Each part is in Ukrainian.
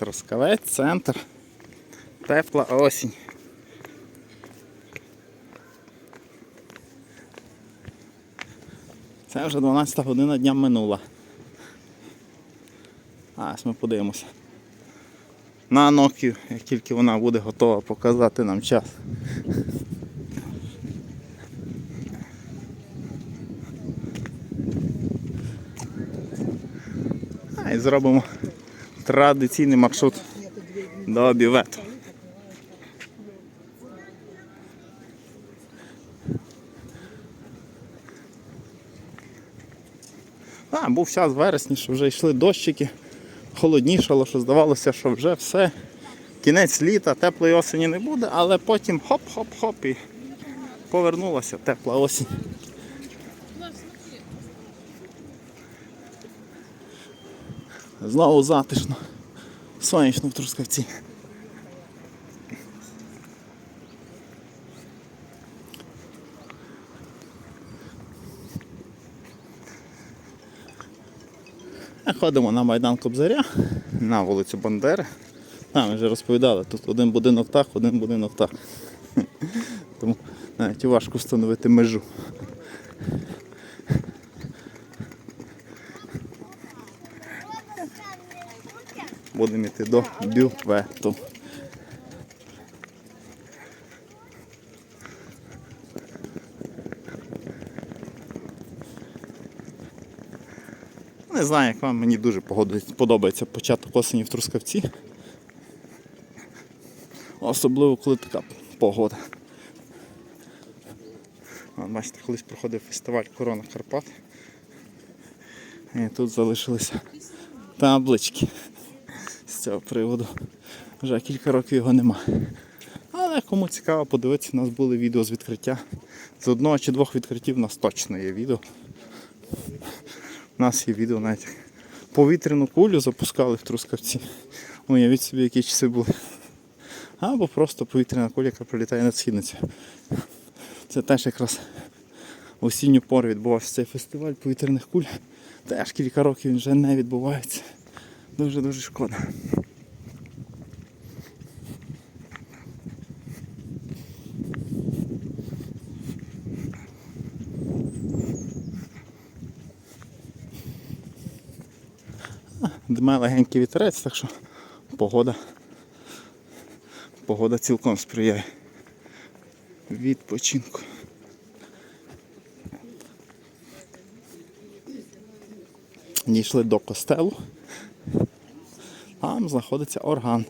Трускавець, центр. Тепла осінь. Це вже 12 година дня минула. А, ось ми подивимося. На Nokia, як тільки вона буде готова показати нам час. А і зробимо традиційний маршрут до бювету. А, був час в вересні, що вже йшли дощики, холоднішало, що здавалося, що вже все. Кінець літа, теплої осені не буде, але потім хоп-хоп-хоп і повернулася тепла осінь. Знову затишно, сонячно в Трускавці. Ходимо на Майдан Кобзаря, на вулицю Бандери. Там ми вже розповідали, тут один будинок так, один будинок так. Тому навіть важко встановити межу. Будемо йти до бювету. Не знаю, як вам мені дуже подобається початок осені в Трускавці. Особливо, коли така погода. Бачите, колись проходив фестиваль Корона Карпат. І тут залишилися таблички цього приводу. Вже кілька років його нема. Але кому цікаво подивитися, у нас були відео з відкриття. З одного чи двох відкриттів у нас точно є відео. У нас є відео навіть повітряну кулю запускали в Трускавці. Уявіть собі, які часи були. Або просто повітряна куля, яка прилітає над східницю. Це теж якраз в осінню пору відбувався цей фестиваль повітряних куль. Теж кілька років він вже не відбувається. Дуже-дуже шкода. Дме легенький вітерець, так що погода. Погода цілком сприяє відпочинку. Дійшли до костелу. Там знаходиться орган.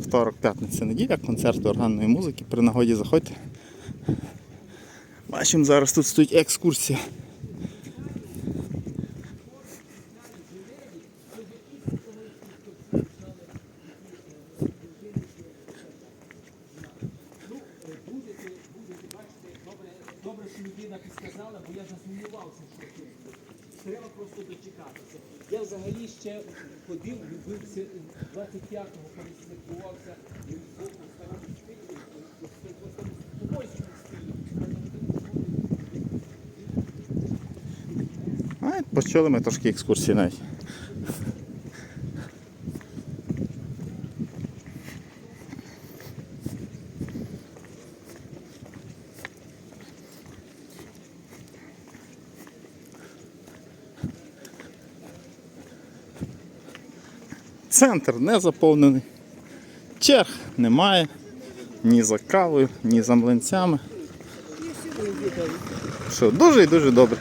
Второк, п'ятниця, неділя, концерт органної музики. При нагоді заходьте. Бачимо, зараз тут стоїть екскурсія. Добре, що людина підсказала, бо я засумнівався, що. Треба просто дочекатися. Я взагалі ще ходив, любив це 25-го, коли святкувався в старому стилі. А, почули ми трошки екскурсії навіть. Центр не заповнений. Черг немає. Ні за кавою, ні за млинцями. Що, дуже і дуже добре.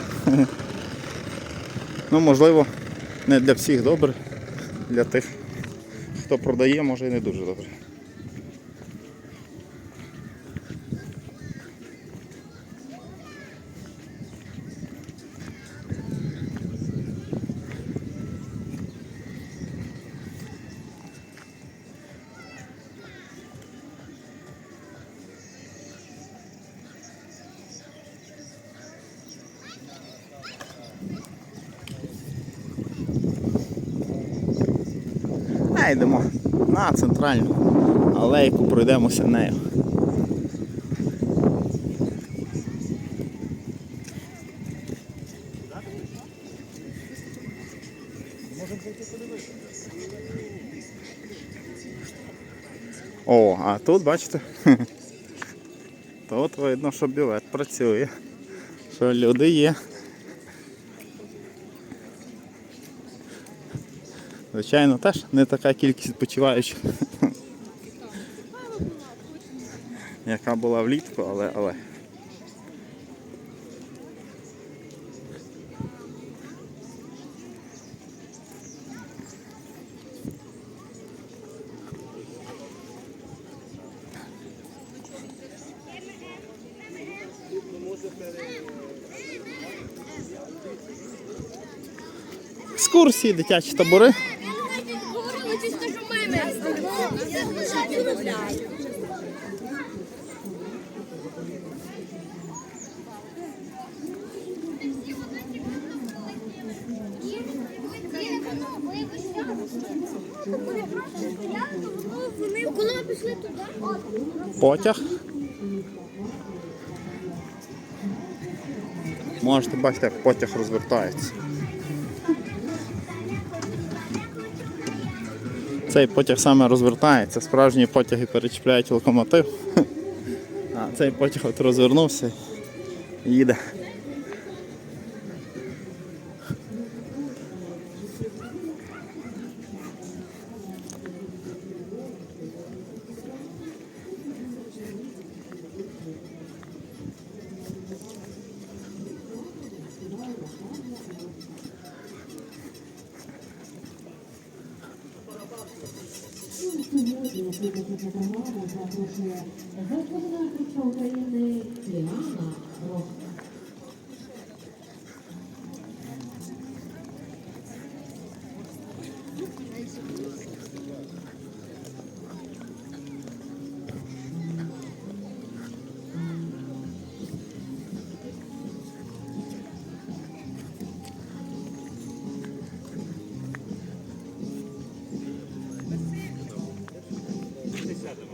Ну, можливо, не для всіх добре, для тих, хто продає, може і не дуже добре. А йдемо на центральну алейку, пройдемося нею. О, а тут бачите. Тут видно, що бювет працює. Що люди є. Звичайно, теж не така кількість відпочиваючих. Яка була влітку, але але. Екскурсії, дитячі табори. Потяг. Можете бачити, як потяг розвертається. Цей потяг саме розвертається, справжні потяги перечіпляють локомотив. А цей потяг от розвернувся і їде. Виконавиця України Діана Рох.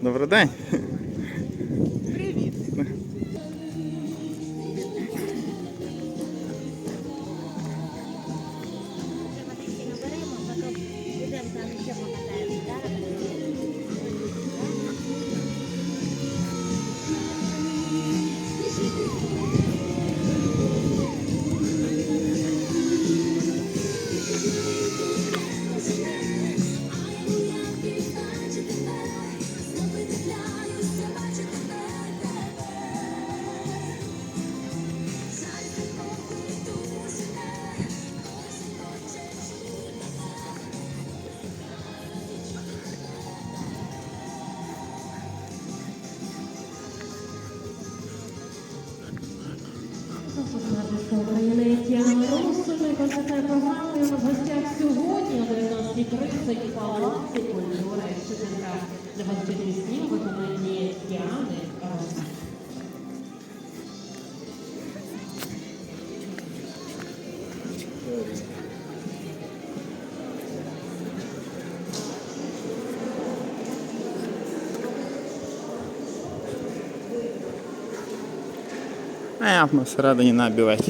Добрий день. Виконавиця 30 палаци культури Шевченка. Для вас пісні в виконанні Діани Роза. А, ми всередині набивать.